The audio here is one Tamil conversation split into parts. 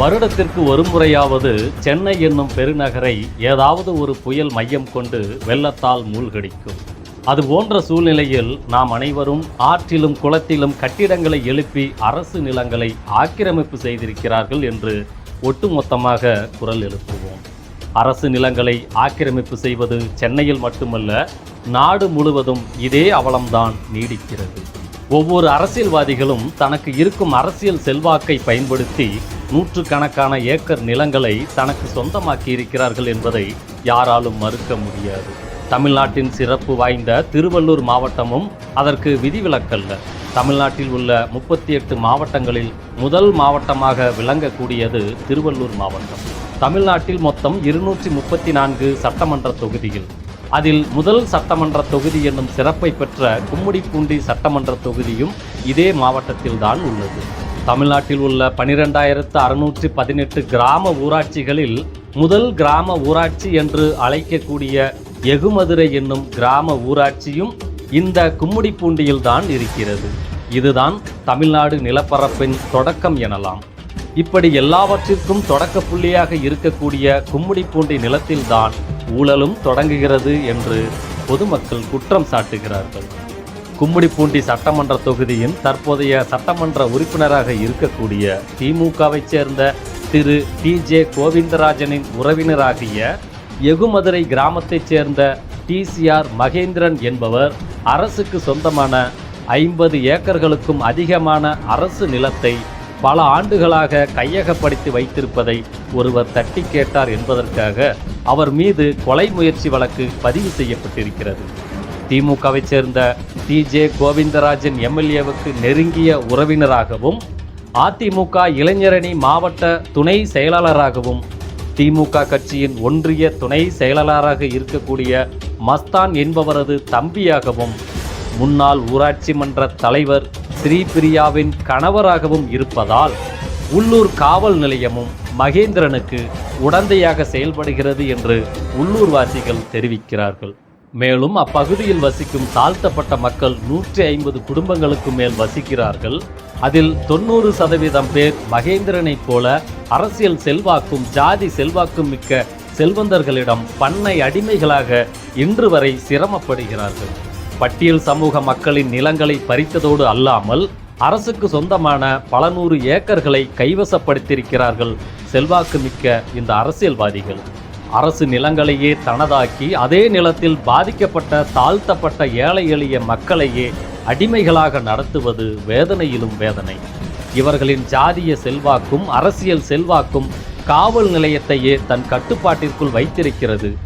வருடத்திற்கு ஒரு முறையாவது சென்னை என்னும் பெருநகரை ஏதாவது ஒரு புயல் மையம் கொண்டு வெள்ளத்தால் மூழ்கடிக்கும். அது போன்ற சூழ்நிலையில் நாம் அனைவரும் ஆற்றிலும் குளத்திலும் கட்டிடங்களை எழுப்பி அரசு நிலங்களை ஆக்கிரமிப்பு செய்திருக்கிறார்கள் என்று ஒட்டுமொத்தமாக குரல் எழுப்புவோம். அரசு நிலங்களை ஆக்கிரமிப்பு செய்வது சென்னையில் மட்டுமல்ல நாடு முழுவதும் இதே அவலம்தான் நீடிக்கிறது. ஒவ்வொரு அரசியல்வாதிகளும் தனக்கு இருக்கும் அரசியல் செல்வாக்கை பயன்படுத்தி நூற்றுக்கணக்கான ஏக்கர் நிலங்களை தனக்கு சொந்தமாக்கி இருக்கிறார்கள் என்பதை யாராலும் மறுக்க முடியாது. தமிழ்நாட்டின் சிறப்பு வாய்ந்த திருவள்ளூர் மாவட்டமும் அதற்கு விதிவிலக்கல்ல. தமிழ்நாட்டில் உள்ள முப்பத்தி எட்டு மாவட்டங்களில் முதல் மாவட்டமாக விளங்கக்கூடியது திருவள்ளூர் மாவட்டம். தமிழ்நாட்டில் மொத்தம் இருநூற்றி முப்பத்தி நான்கு சட்டமன்ற தொகுதிகள். அதில் முதல் சட்டமன்ற தொகுதி என்னும் சிறப்பை பெற்ற கும்முடிப்பூண்டி சட்டமன்ற தொகுதியும் இதே மாவட்டத்தில்தான் உள்ளது. தமிழ்நாட்டில் உள்ள பனிரெண்டாயிரத்து அறுநூற்றி பதினெட்டு கிராம ஊராட்சிகளில் முதல் கிராம ஊராட்சி என்று அழைக்கக்கூடிய எகுமதுரை என்னும் கிராம ஊராட்சியும் இந்த கும்முடிப்பூண்டியில்தான் இருக்கிறது. இதுதான் தமிழ்நாடு நிலப்பரப்பின் தொடக்கம் எனலாம். இப்படி எல்லாவற்றிற்கும் தொடக்க புள்ளியாக இருக்கக்கூடிய கும்மிடிப்பூண்டி நிலத்தில்தான் ஊழலும் தொடங்குகிறது என்று பொதுமக்கள் குற்றம் சாட்டுகிறார்கள். கும்மிடிப்பூண்டி சட்டமன்ற தொகுதியின் தற்போதைய சட்டமன்ற உறுப்பினராக இருக்கக்கூடிய திமுகவைச் சேர்ந்த திரு டி ஜே கோவிந்தராஜனின் உறவினராகிய எகுமதுரை கிராமத்தைச் சேர்ந்த டிசிஆர் மகேந்திரன் என்பவர் அரசுக்கு சொந்தமான ஐம்பது ஏக்கர்களுக்கும் அதிகமான அரசு நிலத்தை பல ஆண்டுகளாக கையகப்படுத்தி வைத்திருப்பதை ஒருவர் தட்டி கேட்டார் என்பதற்காக அவர் மீது கொலை முயற்சி வழக்கு பதிவு செய்யப்பட்டிருக்கிறது. திமுகவைச் சேர்ந்த டி ஜே கோவிந்தராஜன் எம்எல்ஏவுக்கு நெருங்கிய உறவினராகவும் அதிமுக இளைஞரணி மாவட்ட துணை செயலாளராகவும் திமுக கட்சியின் ஒன்றிய துணை செயலாளராக இருக்கக்கூடிய மஸ்தான் என்பவரது தம்பியாகவும் முன்னாள் ஊராட்சி மன்ற தலைவர் ஸ்ரீபிரியாவின் கணவராகவும் இருப்பதால் உள்ளூர் காவல் நிலையமும் மகேந்திரனுக்கு உடந்தையாக செயல்படுகிறது என்று உள்ளூர்வாசிகள் தெரிவிக்கிறார்கள். மேலும் அப்பகுதியில் வசிக்கும் தாழ்த்தப்பட்ட மக்கள் நூற்றி ஐம்பது குடும்பங்களுக்கு மேல் வசிக்கிறார்கள். அதில் தொண்ணூறு சதவீதம் பேர் மகேந்திரனைப் போல அரசியல் செல்வாக்கும் ஜாதி செல்வாக்கும் மிக்க செல்வந்தர்களிடம் பண்ணை அடிமைகளாக இன்று வரை சிரமப்படுகிறார்கள். பட்டியல் சமூக மக்களின் நிலங்களை பறித்ததோடு அல்லாமல் அரசுக்கு சொந்தமான பல நூறு ஏக்கர்களை கைவசப்படுத்தியிருக்கிறார்கள். செல்வாக்கு மிக்க இந்த அரசியல்வாதிகள். அரசு நிலங்களையே தனதாக்கி அதே நிலத்தில் பாதிக்கப்பட்ட தாழ்த்தப்பட்ட ஏழை எளிய மக்களையே அடிமைகளாக நடத்துவது வேதனையிலும் வேதனை. இவர்களின் ஜாதிய செல்வாக்கும் அரசியல் செல்வாக்கும் காவல் நிலையத்தையே தன் கட்டுப்பாட்டிற்குள் வைத்திருக்கிறது.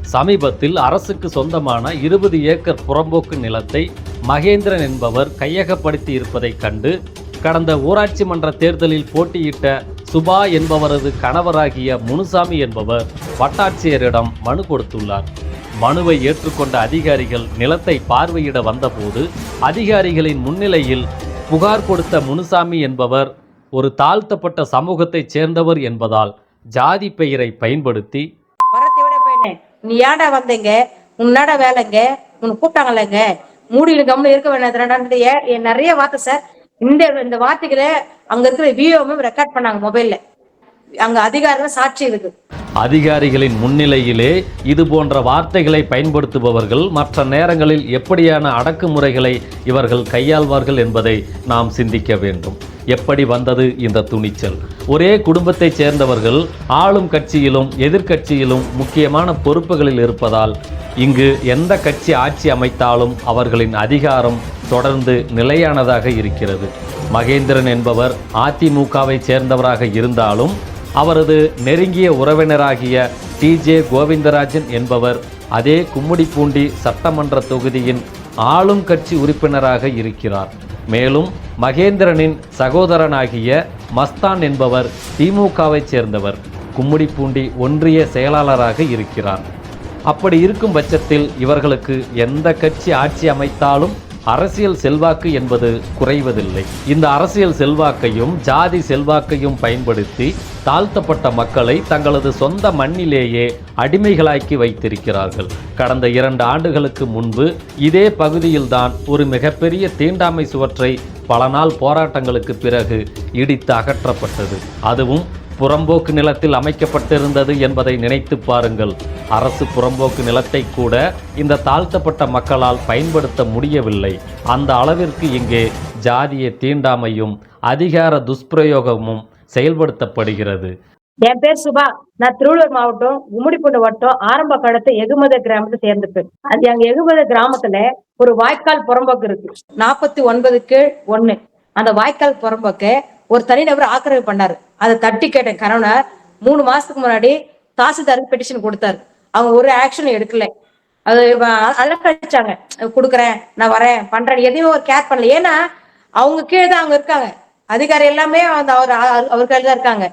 சமீபத்தில் அரசுக்கு சொந்தமான இருபது ஏக்கர் புறம்போக்கு நிலத்தை மகேந்திரன் என்பவர் கையகப்படுத்தி இருப்பதைக் கண்டு கடந்த ஊராட்சி மன்ற தேர்தலில் போட்டியிட்ட சுபா என்பவரது கணவராகிய முனுசாமி என்பவர் வட்டாட்சியரிடம் மனு கொடுத்துள்ளார். மனுவை ஏற்றுக்கொண்ட அதிகாரிகள் நிலத்தை பார்வையிட வந்தபோது அதிகாரிகளின் முன்னிலையில் புகார் கொடுத்த முனுசாமி என்பவர் ஒரு தாழ்த்தப்பட்ட சமூகத்தைச் சேர்ந்தவர் என்பதால் ஜாதி பெயரை பயன்படுத்தி நீ ஏன்டா வந்தீங்க? உன்னாட வேலைங்க? உன்னை கூப்பிட்டாங்கல்லங்க? மூடியில் கம்முன்னு இருக்க வேண்டாம் நிறைய வார்த்தை சார். இந்த இந்த வார்த்தைகளை அங்க இருக்கிற விஓவும் ரெக்கார்ட் பண்ணாங்க மொபைல்ல அங்க அதிகாரம் சாட்சி இருக்கு அதிகாரிகளின் முன்னிலையிலே இது போன்ற வார்த்தைகளை பயன்படுத்துபவர்கள் மற்ற நேரங்களில் எப்படியான அடக்குமுறைகளை இவர்கள் கையாள்வார்கள் என்பதை நாம் சிந்திக்க வேண்டும். எப்படி வந்தது இந்த துணிச்சல்? ஒரே குடும்பத்தைச் சேர்ந்தவர்கள் ஆளும் கட்சியிலும் எதிர்க்கட்சியிலும் முக்கியமான பொறுப்புகளில் இருப்பதால் இங்கு எந்த கட்சி ஆட்சி அமைத்தாலும் அவர்களின் அதிகாரம் தொடர்ந்து நிலையானதாக இருக்கிறது. மகேந்திரன் என்பவர் அதிமுகவை சேர்ந்தவராக இருந்தாலும் அவரது நெருங்கிய உறவினராகிய டி ஜே கோவிந்தராஜன் என்பவர் அதே கும்முடிப்பூண்டி சட்டமன்ற தொகுதியின் ஆளும் கட்சி உறுப்பினராக இருக்கிறார். மேலும் மகேந்திரனின் சகோதரனாகிய மஸ்தான் என்பவர் திமுகவைச் சேர்ந்தவர். கும்மிடிப்பூண்டி ஒன்றிய செயலாளராக இருக்கிறார். அப்படி இருக்கும் பட்சத்தில் இவர்களுக்கு எந்த கட்சி ஆட்சி அமைத்தாலும் அரசியல் செல்வாக்கு என்பது குறைவதில்லை. இந்த அரசியல் செல்வாக்கையும் ஜாதி செல்வாக்கையும் பயன்படுத்தி தாழ்த்தப்பட்ட மக்களை தங்களது சொந்த மண்ணிலேயே அடிமைகளாக்கி வைத்திருக்கிறார்கள். கடந்த இரண்டு ஆண்டுகளுக்கு முன்பு இதே பகுதியில்தான் ஒரு மிகப்பெரிய தீண்டாமை சுவற்றை பல நாள் போராட்டங்களுக்கு பிறகு இடித்து அகற்றப்பட்டது. அதுவும் புறம்போக்கு நிலத்தில் அமைக்கப்பட்டிருந்தது என்பதை நினைத்து பாருங்கள். அரசு புறம்போக்கு நிலத்தை கூட இந்த தாழ்த்தப்பட்ட மக்களால் பயன்படுத்த முடியவில்லை. அந்த அளவிற்கு இங்கே ஜாதிய தீண்டாமையும் அதிகார துஷ்பிரயோகமும் செயல்படுத்தப்படுகிறது. என் பேர் சுபா. நான் திருவள்ளூர் மாவட்டம் கும்மிடிப்பூண்டு வட்டம் ஆரம்ப காலத்து எகுமத கிராமத்தை சேர்ந்துப்பேன் அது எங்க எகுமத கிராமத்துல ஒரு வாய்க்கால் புறம்போக்கு இருக்கு. நாற்பத்தி ஒன்பது கீழ் ஒண்ணு. அந்த வாய்க்கால் புறம்போக்கு ஒரு தனிநபர் ஆக்கிரமிப்பு பண்ணாரு. அதை தட்டி கேட்டேன். கணவனர் மூணு மாசத்துக்கு முன்னாடி தாசில்தாருக்கு பெட்டிஷன் கொடுத்தாரு. அவங்க ஒரு ஆக்ஷனும் எடுக்கல. அது அழகழிச்சாங்க கொடுக்குறேன். நான் வரேன். பண்றேன். எதையும் ஒரு கேர் பண்ணல. ஏன்னா அவங்க கீழே தான் அவங்க இருக்காங்க. அதிகாரி எல்லாமே அந்த அவர் அவர் கையில தான் இருக்காங்க.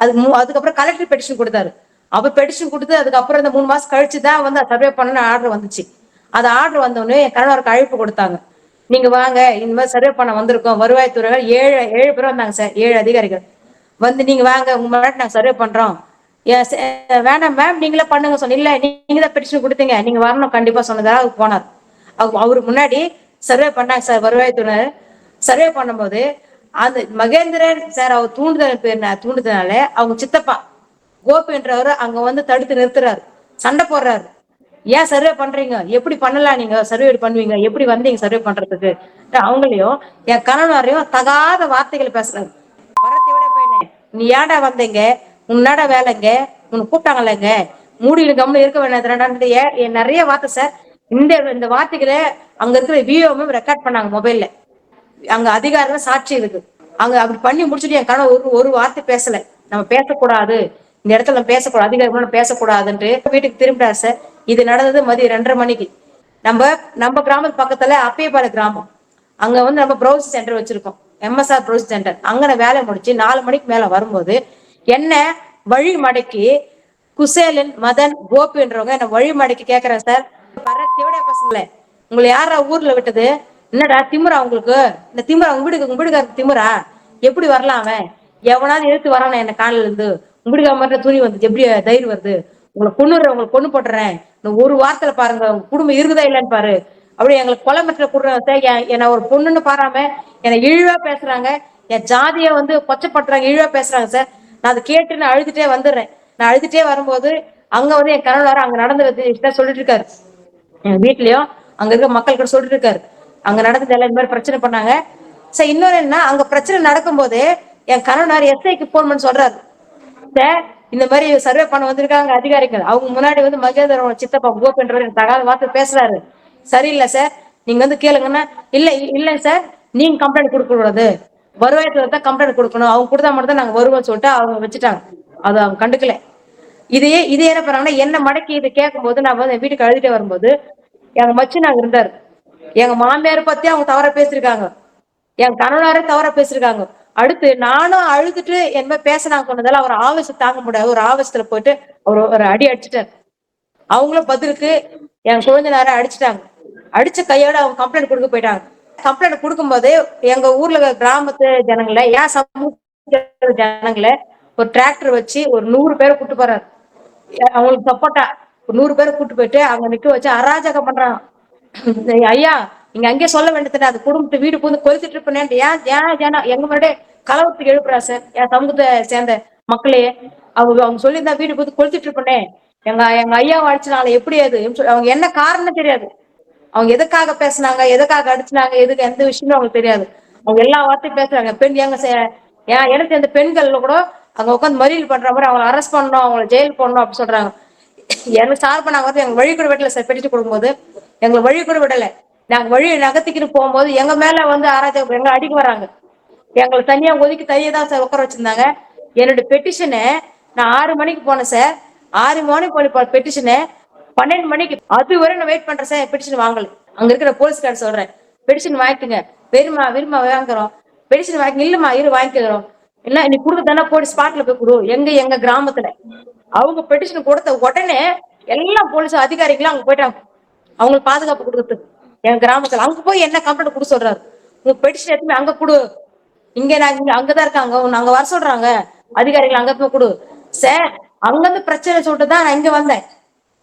அதுக்கு அதுக்கப்புறம் கலெக்டர் பெட்டிஷன் கொடுத்தாரு. அப்ப பெட்டிஷன் கொடுத்து அதுக்கப்புறம் இந்த மூணு மாசம் கழிச்சு தான் வந்து சர்வே பண்ண ஆர்டர் வந்துச்சு. அது ஆர்டர் வந்தோடனே என் கணவருக்கு அழைப்பு கொடுத்தாங்க. நீங்க வாங்க இந்த மாதிரி சர்வே பண்ண வந்திருக்கோம். வருவாய்த்துறைகள் ஏழு ஏழு பேர் வந்தாங்க சார் ஏழு அதிகாரிகள். வந்து நீங்க வாங்க உங்க முன்னாடி நாங்க சர்வே பண்றோம். ஏன் வேணாம் மேம் நீங்களே பண்ணுங்க சொன்ன இல்ல நீங்க தான் பெட்டிஷன் கொடுத்தீங்க. நீங்க வரணும் கண்டிப்பா சொன்னதா அவர் போனார். அவ- அவருக்கு முன்னாடி சர்வே பண்ணாங்க சார் வருவாய்த்துறை சர்வே பண்ணும்போது அந்த மகேந்திரன் சார் அவர் தூண்டுதல் பேர் தூண்டுதனால அவங்க சித்தப்பா கோபின்றவர் அங்க வந்து தடுத்து நிறுத்துறாரு. சண்டை போடுறாரு. ஏன் சர்வே பண்றீங்க? எப்படி பண்ணலாம் நீங்க? சர்வே பண்ணுவீங்க? எப்படி வந்தீங்க சர்வே பண்றதுக்கு? அவங்களையும் என் கணவனாரையும் தகாத வார்த்தைகள் பேசுறாங்க வரத்தை விட பையனே நீ ஏன்டா வந்தீங்க? உன்னாட வேலைங்க உன்னை கூப்பிட்டாங்கல்லங்க. மூடியில் கம்முன்னு இருக்க வேண்டாம் நிறைய வார்த்தை சார் இந்த இந்த வார்த்தைகளை அங்க இருக்கிற விஓவும் ரெக்கார்ட் பண்ணாங்க மொபைல்ல அங்க அதிகாரம் சாட்சி இருக்கு. அங்க அப்படி பண்ணி முடிச்சுட்டு என் கணவன் ஒரு ஒரு வார்த்தை பேசல. நம்ம பேசக்கூடாது. இந்த இடத்துல நம்ம பேசக்கூடாது. அதிகாரி பேசக்கூடாதுன்ட்டு வீட்டுக்கு திரும்பிட்டார் சார் இது நடந்தது மதியம் ரெண்டரை மணிக்கு. நம்ம நம்ம கிராமத்து பக்கத்துல அப்பேபாடு கிராமம். அங்க வந்து நம்ம ப்ரௌசிங் சென்டர் வச்சிருக்கோம். எம்எஸ்ஆர் ப்ரௌசிங் சென்டர் அங்க நான் வேலை முடிச்சு நாலு மணிக்கு மேல வரும்போது என்ன வழி மடக்கி குசேலன் மதன் கோபின்றவங்க என்ன வழி மடக்கி கேக்குறேன் சார் வர தேவடைய பசங்களே உங்களை யாரா ஊர்ல விட்டது? என்னடா திமுறா உங்களுக்கு? இந்த திமுறா உங்க வீட்டுக்கு உங்க வீட்டுக்காரருக்கு திமிரா? எப்படி வரலாம் அவன்? எவனாவது எடுத்து வரானே என்ன காலில இருந்து உங்க வீட்டுக்கார மாதிரி துணி வந்து எப்படி தைரியம் வருது? உங்களை கொண்டுறேன் உங்களை கொண்டு போட்டுறேன். இந்த ஒரு வாரத்துல பாருங்க உங்க குடும்பம் இருக்குதா இல்லைன்னு பாரு. அப்படி எங்களுக்கு கொலை மெட்டில கொடுறாங்க என்ன ஒரு பொண்ணுன்னு பாராம என்னை இழிவா பேசுறாங்க. என் ஜாதிய வந்து கொச்சப்படுறாங்க இழிவா பேசுறாங்க சார். நான் அதை கேட்டு நான் அழுதுட்டே வந்துடுறேன். நான் அழுதுட்டே வரும்போது அங்க வந்து என் கணவர் அங்க நடந்த விஷயத்த சொல்லிட்டு இருக்காரு. என் வீட்லயும் அங்க இருக்க மக்கள் கூட சொல்லிட்டு இருக்காரு. அங்க நடந்தது எல்லாம் இந்த மாதிரி பிரச்சனை பண்ணாங்க. சார் இன்னொரு என்ன அங்க பிரச்சனை நடக்கும்போது என் கணவனார் எஸ்ஐக்கு போன் பண்ணி சொல்றாரு. சார் இந்த மாதிரி சர்வே பண்ண வந்திருக்காங்க அதிகாரிகள். அவங்க முன்னாடி வந்து மகேந்திரோட சித்தப்பா கோபின்றவர் தகாத வார்த்தை பேசுறாரு. சரியில்லை சார். நீங்க வந்து கேளுங்கன்னா இல்ல இல்ல சார். நீங்க கம்ப்ளைண்ட் கொடுக்க கூடாது வருவாயத்துல தான் கம்ப்ளைண்ட் கொடுக்கணும். அவங்க கொடுத்தா மட்டும் தான் நாங்க வருவோம் சொல்லிட்டு அவங்க வச்சுட்டாங்க. அது அவங்க கண்டுக்கல. இதையே இது என்ன பண்ணாங்கன்னா என்ன மடக்கி இதை கேட்கும் போது நான் வந்து என் வீட்டுக்கு அழுதுட்டே வரும்போது எங்க மச்சு நாங்க இருந்தாரு. எங்க மாமியார் பத்தி அவங்க தவற பேசிருக்காங்க என் கணவனாரே தவற பேசிருக்காங்க அடுத்து நானும் அழுதுட்டு என்ன பேசினாங்க சொன்னதால அவர் ஆவேசம் தாங்க முடியாது. ஒரு ஆவேசத்துல போயிட்டு அவர் ஒரு அடி அடிச்சிட்டாரு. அவங்களும் பதிலுக்கு என் குழந்தைனார அடிச்சிட்டாங்க. அடிச்ச கையோட அவங்க கம்ப்ளைண்ட் கொடுக்க போயிட்டாங்க. கம்ப்ளைண்ட் கொடுக்கும்போது எங்க ஊர்ல கிராமத்து ஜனங்களை ஏன் சமூக ஜனங்களை ஒரு டிராக்டர் வச்சு ஒரு நூறு பேரை கூட்டு போறாரு. அவங்களுக்கு சப்போர்ட்டா ஒரு நூறு பேரை கூட்டு போயிட்டு அவங்க நிக்க வச்சு அராஜகம் பண்றாங்க. ஐயா நீங்க அங்கேயே சொல்ல வேண்டியது அது குடும்பத்தை வீடு புகுந்து கொதித்துட்டு இருப்பேன் ஏன்? ஏன்? ஏன்னா எங்க முன்னாடியே கலவரத்துக்கு எழுப்புறா சார். என் சமூகத்தை சேர்ந்த மக்களே. அவங்க அவங்க சொல்லியிருந்தா வீடு புகுந்து கொளுத்துட்டு இருப்பனே எங்க எங்க ஐயா அடிச்சனால எப்படி அது? அவங்க என்ன காரணம் தெரியாது. அவங்க எதுக்காக பேசுனாங்க? எதுக்காக அடிச்சுனாங்க? எதுக்கு? எந்த விஷயமும் அவங்களுக்கு தெரியாது. அவங்க எல்லா வார்த்தையும் பேசுறாங்க. பெண் எங்க சே- ஏன் எனக்கு இந்த பெண்கள்ல கூட அங்க உட்காந்து மறியல் பண்ற மாதிரி அவங்களை அரெஸ்ட் பண்ணணும் அவங்களை ஜெயில் போடணும் அப்படி சொல்றாங்க. எனக்கு சார்பா நாங்க வந்து எங்க வழி கூட விடல சார். பெட்டிட்டு கொடுக்கும்போது. எங்களை வழி கூட விடலை நாங்க வழியை நகர்த்திக்கிட்டு போகும்போது எங்க மேல வந்து ஆராய்ச்சி எங்க அடிக்க வராங்க. எங்களை தனியா ஒதுக்கி தனியா தான் சார் உட்கார வச்சிருந்தாங்க. என்னோட பெட்டிஷனை நான் ஆறு மணிக்கு போனேன் சார். ஆறு மணிக்கு போன பெட்டிஷனை பன்னெண்டு மணிக்கு அது வரை நான் வெயிட் பண்றேன் சார். பெட்டிஷன் வாங்கல. அங்க இருக்கிற போலீஸ்கார் சொல்றேன். பெட்டிஷன் வாங்கிக்கோங்க. வெறுமா விரும்பா வாங்குறோம். பெட்டிஷன் வாங்கி இல்லம்மா இரு வாங்கிக்கிறோம். இல்ல நீ கொடுக்கத்தானே போய் ஸ்பாட்ல போய் கொடு. எங்க எங்க கிராமத்துல. அவங்க பெட்டிஷன் கொடுத்த உடனே எல்லா போலீஸ் அதிகாரிகளும் அங்க போயிட்டாங்க. அவங்களுக்கு பாதுகாப்பு கொடுக்கறதுக்கு. என் கிராமத்துல அங்க போய் என்ன கம்ப்ளைண்ட் கொடு சொல்றாரு? உங்க பெட்டிஷன் எடுத்து அங்க கொடு. இங்க நாங்க இங்க அங்கதான் இருக்காங்க. உன்னை அங்க வர சொல்றாங்க. அதிகாரிகள் அங்க போய் கொடு. சார் அங்க இருந்து பிரச்சனை சொல்லிட்டு தான் நான் இங்க வந்தேன்.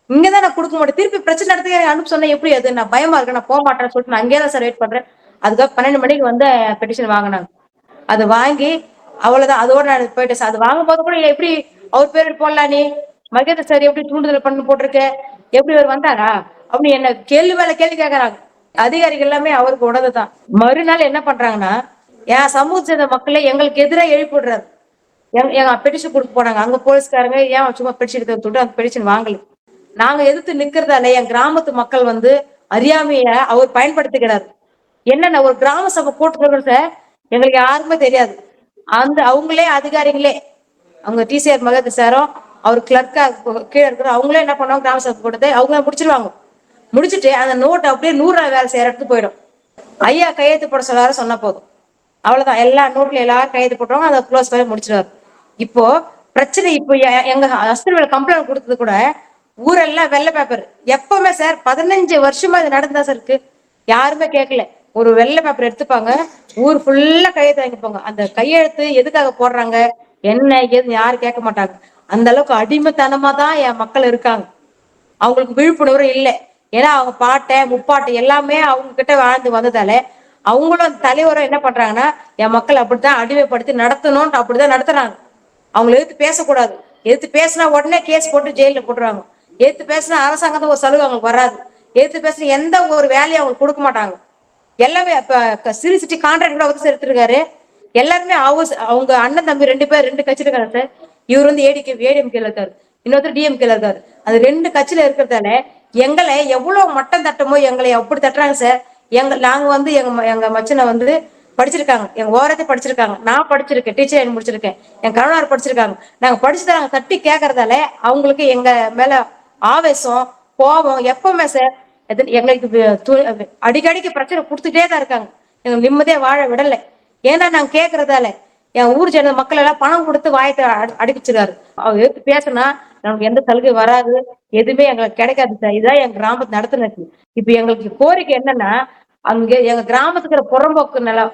இங்கதான் நான் கொடுக்க மாட்டேன் திருப்பி பிரச்சனை நடத்தி அனுப்ப சொன்னா எப்படி அது? நான் பயமா இருக்கேன் நான் போக மாட்டேன்னு சொல்லிட்டு நான் அங்கேயே தான் சார் வெயிட் பண்றேன். அதுக்காக பன்னெண்டு மணிக்கு வந்து பெட்டிஷன் வாங்கினாங்க. அது வாங்கி அவ்வளவுதான். அதோட நான் போயிட்டேன் சார். அது வாங்கும்போது கூட எப்படி அவர் பேர் போடலாம் நீ? மகேந்திர சார் எப்படி தூண்டுதல் பண்ணு போட்டிருக்க? எப்படி அவர் வந்தாரா? அப்படின்னு என்ன கேள்வி மேல கேள்வி கேட்கறாங்க அதிகாரிகள் எல்லாமே அவருக்கு உடனே தான் மறுநாள் என்ன பண்றாங்கன்னா என் சமூக சேர்ந்த மக்களை எங்களுக்கு எதிராக எழுப்பி விடுறாரு. எங்க எங்க பெட்டிஷன் கொடுக்க போனாங்க. அங்க போலீஸ்காரங்க ஏன் சும்மா பெட்டிஷன் எடுத்து அந்த பெட்டிஷன் வாங்கல? நாங்க எதிர்த்து நிக்கிறதால என் கிராமத்து மக்கள் வந்து அறியாமைய அவர் பயன்படுத்துகிறார் என்னென்ன ஒரு கிராம சபை கூட்டுறவங்க எங்களுக்கு யாருக்குமே தெரியாது. அந்த அவங்களே அதிகாரிகளே. அவங்க டிசிஆர் மகத் சாரும் அவர் கிளர்க்கா கீழே இருக்கிற அவங்களே என்ன பண்ணுவாங்க கிராம சபை கூட்டத்தை அவங்க முடிச்சிருவாங்க. முடிச்சிட்டு அந்த நோட் அப்படியே நூறு நாள் வேலை செய்யற இடத்துக்கு போயிடும். ஐயா கையெழுத்து போட சொல்லாத சொன்னா போதும். அவ்வளவுதான். எல்லா நோட்ல எல்லாரும் கையெழுத்து போட்டுருவாங்க அதை க்ளோஸ் பண்ணி முடிச்சிருவாரு இப்போ பிரச்சனை இப்போ எங்க ஹஸ்பண்ட் கம்ப்ளைண்ட் கொடுத்தது கூட ஊரெல்லாம் வெள்ளை பேப்பர் எப்பவுமே சார் பதினஞ்சு வருஷமா இது நடந்தா சார் இருக்கு. யாருமே கேட்கல. ஒரு வெள்ளை பேப்பர் எடுத்துப்பாங்க. ஊர் ஃபுல்லா கையெழுத்து வாங்கிப்பாங்க அந்த கையெழுத்து எதுக்காக போடுறாங்க? என்ன ஏதுன்னு யாரும் கேட்க மாட்டாங்க. அந்த அளவுக்கு அடிமைத்தனமா தான் என் மக்கள் இருக்காங்க. அவங்களுக்கு விழிப்புணர்வு இல்லை. ஏன்னா அவங்க பாட்டை முப்பாட்டை எல்லாமே அவங்க கிட்ட வாழ்ந்து வந்ததால அவங்களும் அந்த தலைவரும் என்ன பண்றாங்கன்னா என் மக்கள் அப்படித்தான் அடிமைப்படுத்தி நடத்தணும்னு அப்படிதான் நடத்துறாங்க. அவங்கள எதிர்த்து பேசக்கூடாது. எதிர்த்து பேசினா உடனே கேஸ் போட்டு ஜெயில போட்டுருவாங்க. எதிர்த்து பேசினா அரசாங்கத்தை ஒரு சலுகை அவங்களுக்கு வராது. எதிர்த்து பேசினா எந்த ஒரு வேலையும் அவங்களுக்கு கொடுக்க மாட்டாங்க. எல்லாமே இப்ப சிறு சிட்டி கான்ட்ராக்ட் கூட வந்து எடுத்திருக்காரு எல்லாருமே அவங்க அவங்க அண்ணன் தம்பி ரெண்டு பேர் ரெண்டு கட்சியில இருக்காரு சார். இவர் வந்து ஏடிகே ஏடிஎம்கேல இருக்காரு. இன்னொருத்தர் டிஎம்கேல இருக்காரு. அது ரெண்டு கட்சியில இருக்கிறதால எங்களை எவ்வளவு மட்டம் தட்டமோ எங்களை அப்படி தட்டுறாங்க சார். எங்க நாங்க வந்து எங்க ம- எங்க மச்சனை வந்து படிச்சிருக்காங்க. எங்க ஓரத்தை படிச்சிருக்காங்க. நான் படிச்சிருக்கேன் டீச்சர் முடிச்சிருக்கேன். என் கணவர் படிச்சிருக்காங்க. நாங்க படிச்சுதான் நாங்க தட்டி கேட்கறதால அவங்களுக்கு எங்க மேல ஆவேசம் கோபம் எப்பவுமே சார். எது- எங்களுக்கு து- அடிக்கடிக்கு பிரச்சனை கொடுத்துட்டே தான் இருக்காங்க. எங்க நிம்மதியே வாழ விடலை. ஏன்னா நாங்க கேக்குறதால என் ஊர் சேர்ந்த மக்கள் எல்லாம் பணம் கொடுத்து வாயத்தை அடி- அவர் எடுத்து பேசினா நமக்கு எந்த சலுகை வராது எதுவுமே எங்களுக்கு கிடைக்காது சார். இதுதான் எங்க கிராமத்து நடத்துனது. இப்ப எங்களுக்கு கோரிக்கை என்னன்னா அங்க எங்க கிராமத்துக்குற புறம்போக்கு நிலம்.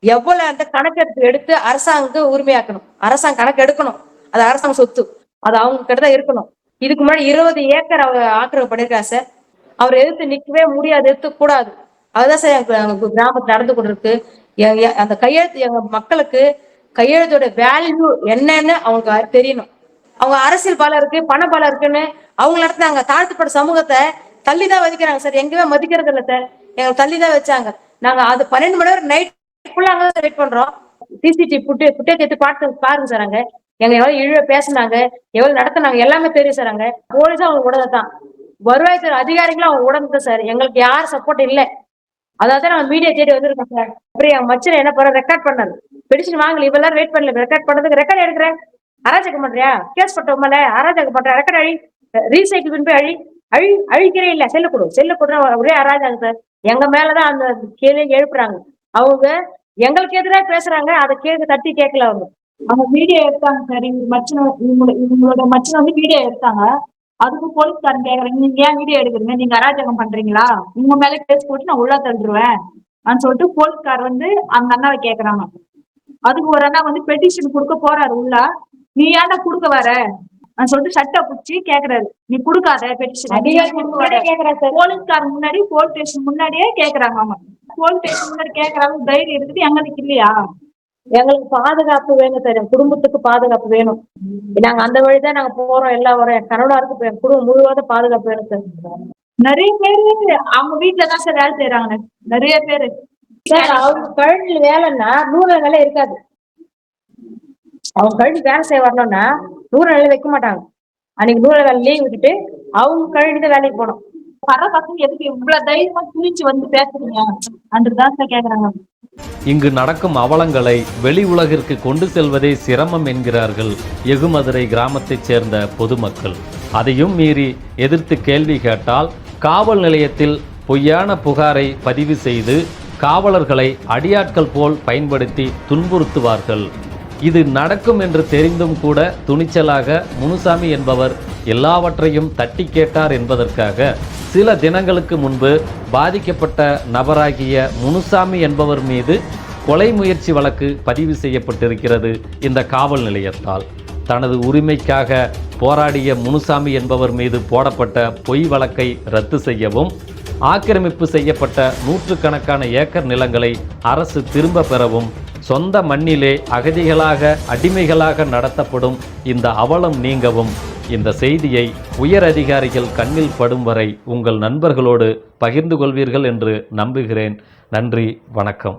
எவ்வளவு அந்த கணக்கெடுத்து எடுத்து அரசாங்கத்துக்கு உரிமையாக்கணும். அரசாங்கம் கணக்கு எடுக்கணும். அது அரசாங்க சொத்து. அது அவங்க கிட்ட தான் இருக்கணும். இதுக்கு முன்னாடி இருபது ஏக்கர் அவர் ஆக்கிரமிப்பு பண்ணிருக்காரு சார். அவர் எதிர்த்து நிக்கவே முடியாது எடுத்து கூடாது. அதுதான் சார் எங்க கிராமத்து கிராமத்துல நடந்து கொண்டிருக்கு. அந்த கையெழுத்து எங்க மக்களுக்கு கையெழுத்தோட வேல்யூ என்னன்னு அவங்களுக்கு தெரியணும். அவங்க அரசியல் பலம் இருக்கு பண பலம் இருக்குன்னு அவங்க நடத்தினாங்க. தாழ்த்தப்பட்ட சமூகத்தை தள்ளி தான் வதிக்கிறாங்க. சார் எங்கேயுமே மதிக்கிறது இல்லை சார். எங்களை தள்ளி தான் வச்சாங்க. நாங்க அது பன்னெண்டு மணி நேரம் நைட் ஃபுல்லா அங்க வெயிட் பண்றோம். சிசிடிவி புட்டு புட்டேஜ் எடுத்து பார்த்து பாருங்க சார் அங்க. எங்க எவ்வளவு இழிவ பேசுனாங்க எவ்வளவு நடத்தினாங்க எல்லாமே தெரியும் சார் அங்க. போலீஸும் அவங்க உடனே தான் வருவாய்த்துறை அதிகாரிகளும் அவங்க உடனே சார். எங்களுக்கு யார் சப்போர்ட் இல்லை. அதாவது நம்ம மீடியா தேடி வந்திருக்கோம் சார். அப்புறம் என் மச்சனை என்ன பண்ண ரெக்கார்ட் பண்ணது பெடிஷன் வாங்கல இவ்வளவு நேரம் வெயிட் பண்ணல. ரெக்கார்ட் பண்ணதுக்கு ரெக்கார்ட் எடுக்கிறேன் அராஜகம் பண்றியா? கேஸ் போட்டோம்ல அராஜகம் பண்ற. ரெக்கார்ட் அழி. ரீசைக்கிள் பண்ணி போய் அழி. அழி அழிக்கிறே இல்ல. செல்ல கொடு செல்ல கொடு ஒரே அராஜகம் சார். எங்க மேலதான் அந்த கேள்வி எழுப்புறாங்க. அவங்க எங்களுக்கு எதிராக பேசுறாங்க. அதை கேட்க தட்டி கேட்கல அவங்க. அவங்க வீடியோ எடுத்தாங்க சார். இவங்க மச்சனை இவங்களோட இவங்களோட மச்சனை வந்து வீடியோ எடுத்தாங்க. அதுக்கு போலீஸ்காரன் கேக்குறாங்க. நீங்க ஏன் வீடியோ எடுக்கிறீங்க? நீங்க அராஜகம் பண்றீங்களா? உங்க மேல கேஸ் போட்டு நான் உள்ள தள்ளுருவேன். சொல்லிட்டு போலீஸ்கார் வந்து அந்த அண்ணாவை கேக்குறாங்க. அதுக்கு ஒரு அண்ணா வந்து பெட்டிஷன் கொடுக்க போறாரு உள்ள. நீ ஏன்டா கொடுக்க வர? சொல்லிட்டு சட்டை பிடிச்சி கேக்குறாரு. நீ கொடுக்காத பெட்டிஷன் போலீஸ்கார் முன்னாடி போலீஸ் ஸ்டேஷன் முன்னாடியே கேக்குறாங்க அவங்க போலீஸ் ஸ்டேஷன் முன்னாடி கேக்குறாங்க. தைரியம் இருக்குது எங்களுக்கு இல்லையா எங்களுக்கு பாதுகாப்பு வேணும் சார். என் குடும்பத்துக்கு பாதுகாப்பு வேணும். நாங்க அந்த வழிதான் நாங்க போறோம் எல்லாம் வரோம். என் கணவனாருக்கு என் குடும்பம் முழுவதும் பாதுகாப்பு வேணும் சார். நிறைய பேரு அவங்க வீட்டுல தான் சார் வேலை செய்யறாங்க நிறைய பேரு. சார் அவருக்கு கழனி வேலைன்னா நூறு வேலை இருக்காது. அவங்க கழனி வேலை செய்ய வரணும்னா நூறு வேலை வைக்க மாட்டாங்க. அன்னைக்கு நூறு வேலை லீவ் விட்டுட்டு அவங்க கழனி தான் வேலைக்கு போகணும். வர பசங்க எதுக்கு இவ்வளவு தைரியமா துணிச்சு வந்து பேசுறீங்க? அன்றுதான் சார் கேக்குறாங்க. இங்கு நடக்கும் அவலங்களை வெளி உலகிற்கு கொண்டு செல்வதே சிரமம் என்கிறார்கள் எகுமதுரை கிராமத்தைச் சேர்ந்த பொதுமக்கள். அதையும் மீறி எதிர்த்து கேள்வி கேட்டால் காவல் நிலையத்தில் பொய்யான புகாரை பதிவு செய்து காவலர்களை அடியாட்கள் போல் பயன்படுத்தி துன்புறுத்துவார்கள். இது நடக்கும் என்று தெரிந்தும் கூட துணிச்சலாக முனுசாமி என்பவர் எல்லாவற்றையும் தட்டி கேட்டார் என்பதற்காக சில தினங்களுக்கு முன்பு பாதிக்கப்பட்ட நபராகிய முனுசாமி என்பவர் மீது கொலை முயற்சி வழக்கு பதிவு செய்யப்பட்டிருக்கிறது இந்த காவல் நிலையத்தால். தனது உரிமைக்காக போராடிய முனுசாமி என்பவர் மீது போடப்பட்ட பொய் வழக்கை ரத்து செய்யவும் ஆக்கிரமிப்பு செய்யப்பட்ட நூற்றுக்கணக்கான ஏக்கர் நிலங்களை அரசு திரும்ப பெறவும் சொந்த மண்ணிலே அகதிகளாக அடிமைகளாக நடத்தப்படும் இந்த அவலம் நீங்கவும் இந்த செய்தியை உயர் அதிகாரிகள் கண்ணில் படும் வரை உங்கள் நண்பர்களோடு பகிர்ந்து கொள்வீர்கள் என்று நம்புகிறேன். நன்றி வணக்கம்.